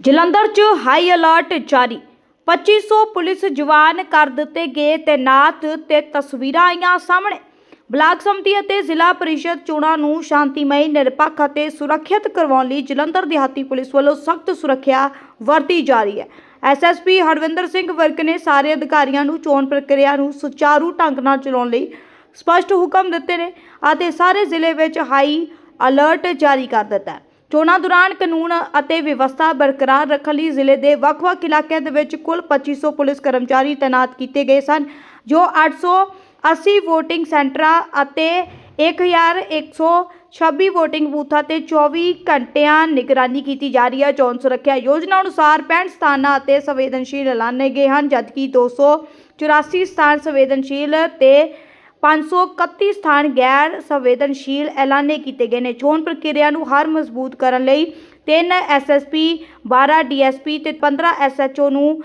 ਜਲੰਧਰ 'ਚ high alert ਜਾਰੀ। 2500 police ਜਵਾਨ ਕਰ ਦਿੱਤੇ ਗਏ ਤੈਨਾਤ ਤੇ ਤਸਵੀਰਾਂ ਆਈਆਂ ਸਾਹਮਣੇ। ਬਲਾਕ ਸੰਮਤੀ ਅਤੇ ਜ਼ਿਲ੍ਹਾ ਪਰਿਸ਼ਦ ਚੋਣਾਂ ਨੂੰ ਸ਼ਾਂਤੀਮਈ, ਨਿਰਪੱਖ ਅਤੇ ਸੁਰੱਖਿਅਤ ਕਰਵਾਉਣ ਲਈ ਜਲੰਧਰ ਦਿਹਾਤੀ ਪੁਲਿਸ ਵੱਲੋਂ ਸਖਤ ਸੁਰੱਖਿਆ ਵਰਤੀ ਜਾ ਰਹੀ ਹੈ ਐਸਐਸਪੀ ਹਰਵਿੰਦਰ ਸਿੰਘ ਵਰਕ ਨੇ ਸਾਰੇ ਅਧਿਕਾਰੀਆਂ ਨੂੰ ਚੋਣ ਪ੍ਰਕਿਰਿਆ ਨੂੰ ਸੁਚਾਰੂ ਢੰਗ ਨਾਲ ਚਲਾਉਣ ਲਈ ਸਪਸ਼ਟ ਹੁਕਮ ਦਿੱਤੇ ਨੇ ਅਤੇ ਸਾਰੇ ਜ਼ਿਲ੍ਹੇ ਵਿੱਚ ਹਾਈ ਅਲਰਟ ਜਾਰੀ ਕਰ ਦਿੱਤਾ ਹੈ। ਚੋਣਾਂ ਦੌਰਾਨ ਕਾਨੂੰਨ ਅਤੇ ਵਿਵਸਥਾ ਬਰਕਰਾਰ ਰੱਖਣ ਲਈ ਜ਼ਿਲ੍ਹੇ ਦੇ ਵੱਖ-ਵੱਖ ਇਲਾਕਿਆਂ ਦੇ ਵਿੱਚ ਕੁੱਲ 2500 ਪੁਲਿਸ ਕਰਮਚਾਰੀ ਤਾਇਨਾਤ ਕੀਤੇ ਗਏ ਸਨ, ਜੋ 880 VOTING ਸੈਂਟਰਾਂ ਅਤੇ 1126 VOTING ਬੂਥਾਂ ਤੇ 24 ਘੰਟਿਆਂ ਨਿਗਰਾਨੀ ਕੀਤੀ ਜਾ ਰਹੀ ਹੈ। ਚੋਣ ਸੁਰੱਖਿਆ ਯੋਜਨਾ ਅਨੁਸਾਰ 65 ਸਥਾਨਾਂ ਅਤੇ ਸੰਵੇਦਨਸ਼ੀਲ ਐਲਾਨੇ ਗਏ ਹਨ, ਜਦਕਿ 284 ਸਥਾਨ ਸੰਵੇਦਨਸ਼ੀਲ ਤੇ 531 ਸਥਾਨ ਗੈਰ ਸੰਵੇਦਨਸ਼ੀਲ ਐਲਾਨੇ ਕੀਤੇ ਗਏ ਨੇ। ਚੋਣ ਪ੍ਰਕਿਰਿਆ ਨੂੰ ਹਰ ਮਜ਼ਬੂਤ ਕਰਨ ਲਈ 3 ਐਸਐਸਪੀ 12 ਡੀਐਸਪੀ ਤੇ 15 ਐਸਐਚਓ ਨੂੰ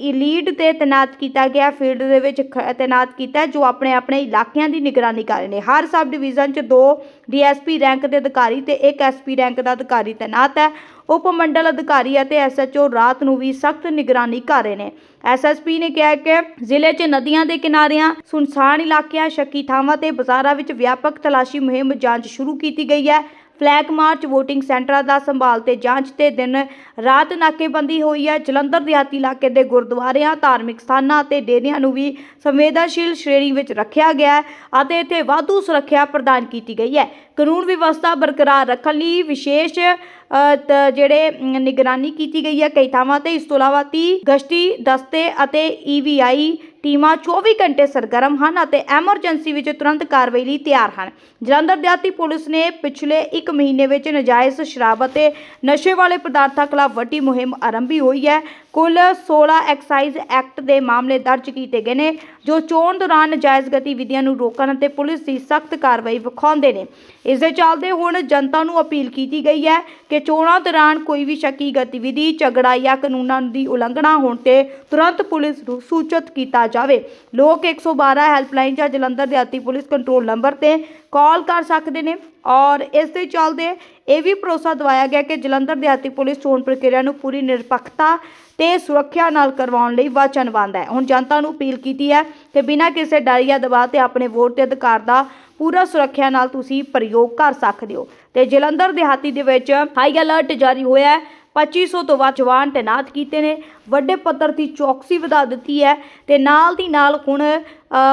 ਲੀਡ ਤੇ ਤੈਨਾਤ ਕੀਤਾ ਗਿਆ। ਫੀਲਡ ਦੇ ਵਿੱਚ ਖ- ਤੈਨਾਤ ਕੀਤਾ, ਜੋ ਆਪਣੇ ਆਪਣੇ ਇਲਾਕਿਆਂ ਦੀ ਨਿਗਰਾਨੀ ਕਰ ਰਹੇ ਨੇ। ਹਰ ਸਬ ਡਿਵੀਜ਼ਨ 'ਚ ਦੋ ਡੀਐਸਪੀ ਰੈਂਕ ਦੇ ਅਧਿਕਾਰੀ ਤੇ ਇੱਕ ਐਸਪੀ ਰੈਂਕ ਦਾ ਅਧਿਕਾਰੀ ਤੈਨਾਤ ਹੈ। ਉਪ ਮੰਡਲ ਅਧਿਕਾਰੀ ਅਤੇ ਐਸਐਚਓ ਰਾਤ ਨੂੰ ਵੀ ਸਖਤ ਨਿਗਰਾਨੀ ਕਰ ਰਹੇ ਨੇ। ਐਸਐਸਪੀ ਨੇ ਕਿਹਾ ਕਿ ਜ਼ਿਲ੍ਹੇ 'ਚ ਨਦੀਆਂ ਦੇ ਕਿਨਾਰਿਆਂ, ਸੁਨਸਾਨ ਇਲਾਕਿਆਂ, ਸ਼ੱਕੀ ਥਾਵਾਂ ਤੇ ਬਾਜ਼ਾਰਾਂ ਵਿੱਚ ਵਿਆਪਕ ਤਲਾਸ਼ੀ ਮੁਹਿੰਮ ਜਾਂਚ ਸ਼ੁਰੂ ਕੀਤੀ ਗਈ ਹੈ। ਫਲੈਗ ਮਾਰਚ VOTING ਸੈਂਟਰਾਂ ਦਾ ਸੰਭਾਲ ਤੇ ਜਾਂਚ ਤੇ ਦਿਨ ਰਾਤ ਨਾਕੇਬੰਦੀ ਹੋਈ ਹੈ। ਜਲੰਧਰ ਦਿਹਾਤੀ ਇਲਾਕੇ ਦੇ ਗੁਰਦੁਆਰਿਆਂ ਧਾਰਮਿਕ ਸਥਾਨਾਂ ਅਤੇ ਡੇਰਿਆਂ ਨੂੰ ਵੀ ਸੰਵੇਦਨਸ਼ੀਲ ਸ਼੍ਰੇਣੀ ਵਿੱਚ ਰੱਖਿਆ ਗਿਆ ਹੈ ਅਤੇ ਇੱਥੇ ਵਾਧੂ ਸੁਰੱਖਿਆ ਪ੍ਰਦਾਨ ਕੀਤੀ ਗਈ ਹੈ। ਕਾਨੂੰਨ ਵਿਵਸਥਾ ਬਰਕਰਾਰ ਰੱਖਣ ਲਈ ਵਿਸ਼ੇਸ਼ ਅ, ਤ- ਜਿਹੜੇ ਮ, ਨਿਗਰਾਨੀ ਕੀਤੀ ਗਈ ਹੈ। ਕਈ ਥਾਵਾਂ ਤੇ ਇਸ ਤੋਂ ਇਲਾਵਾ 30 ਗਸ਼ਤੀ ਦਸਤੇ ਅਤੇ ਈਵੀਆਈ ਟੀਮਾਂ 24 ਘੰਟੇ ਸਰਗਰਮ ਹਨ ਅਤੇ ਐਮਰਜੈਂਸੀ ਵਿੱਚ ਤੁਰੰਤ ਕਾਰਵਾਈ ਲਈ ਤਿਆਰ ਹਨ। ਜਲੰਧਰ ਦਿਹਾਤੀ ਪੁਲਿਸ ਨੇ ਪਿਛਲੇ 1 ਮਹੀਨੇ ਵਿੱਚ ਨਜਾਇਜ਼ ਸ਼ਰਾਬ ਅਤੇ ਨਸ਼ੇ ਵਾਲੇ ਪਦਾਰਥਾਂ ਖਿਲਾਫ ਵੱਡੀ ਮੁਹਿੰਮ ਆਰੰਭੀ ਹੋਈ ਹੈ। ਕੁੱਲ 16 ਐਕਸਾਈਜ਼ ਐਕਟ ਦੇ ਮਾਮਲੇ ਦਰਜ ਕੀਤੇ ਗਏ ਨੇ, ਜੋ ਚੋਣ ਦੌਰਾਨ ਨਜਾਇਜ਼ ਗਤੀਵਿਧੀਆਂ ਨੂੰ ਰੋਕਣ ਅਤੇ ਪੁਲਿਸ ਦੀ ਸਖਤ ਕਾਰਵਾਈ ਵਿਖਾਉਂਦੇ ਨੇ। ਇਸ ਦੇ ਚੱਲਦੇ ਹੁਣ ਜਨਤਾ ਨੂੰ ਅਪੀਲ ਕੀਤੀ ਗਈ ਹੈ ਕਿ ਚੋਣਾਂ ਦੌਰਾਨ ਕੋਈ ਵੀ ਸ਼ੱਕੀ ਗਤੀਵਿਧੀ, ਝਗੜਾ ਜਾਂ ਕਾਨੂੰਨਾਂ ਦੀ ਉਲੰਘਣਾ ਹੋਣ ਤੇ ਤੁਰੰਤ ਪੁਲਿਸ ਨੂੰ ਸੂਚਿਤ ਕੀਤਾ ਜਾਵੇ। ਲੋਕ 112 ਹੈਲਪਲਾਈਨ ਜਾਂ ਜਲੰਧਰ ਦਿਹਾਤੀ ਪੁਲਿਸ ਕੰਟਰੋਲ ਨੰਬਰ ਤੇ ਕਾਲ ਕਰ ਸਕਦੇ ਨੇ ਔਰ ਇਸ ਦੇ ਚੱਲਦੇ ਇਹ ਵੀ ਭਰੋਸਾ ਦਿਵਾਇਆ ਗਿਆ ਕਿ ਜਲੰਧਰ ਦਿਹਾਤੀ ਪੁਲਿਸ ਚੋਣ ਪ੍ਰਕਿਰਿਆ ਨੂੰ ਪੂਰੀ ਨਿਰਪੱਖਤਾ ਤੇ ਸੁਰੱਖਿਆ ਨਾਲ ਕਰਵਾਉਣ ਲਈ ਵਚਨਬੱਧ ਹੈ। ਹੁਣ ਜਨਤਾ ਨੂੰ ਅਪੀਲ ਕੀਤੀ ਹੈ ਕਿ ਬਿਨਾਂ ਕਿਸੇ ਡਰ ਜਾਂ ਦਬਾਅ ਤੇ ਆਪਣੇ ਵੋਟ ਦੇ ਅਧਿਕਾਰ ਦਾ ਪੂਰਾ ਸੁਰੱਖਿਆ ਨਾਲ ਤੁਸੀਂ ਪ੍ਰਯੋਗ ਕਰ ਸਕਦੇ ਹੋ। ਤੇ ਜਲੰਧਰ ਦਿਹਾਤੀ ਦੇ ਵਿੱਚ ਹਾਈ ਅਲਰਟ ਜਾਰੀ ਹੋਇਆ ਹੈ। 2500 ਤੋਂ ਵੱਧ ਜਵਾਨ ਤੈਨਾਤ ਕੀਤੇ ਨੇ। ਵੱਡੇ ਪੱਧਰ ਦੀ ਚੌਕਸੀ ਵਧਾ ਦਿੱਤੀ ਹੈ ਤੇ ਨਾਲ ਦੀ ਨਾਲ ਹੁਣ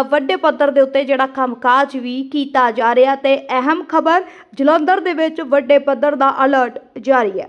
ਵੱਡੇ ਪੱਧਰ ਦੇ ਉੱਤੇ ਜਿਹੜਾ ਕੰਮਕਾਜ ਵੀ ਕੀਤਾ ਜਾ ਰਿਹਾ ਤੇ ਅਹਿਮ ਖਬਰ ਜਲੰਧਰ ਦੇ ਵਿੱਚ ਵੱਡੇ ਪੱਧਰ ਦਾ ਅਲਰਟ ਜਾਰੀ ਹੈ।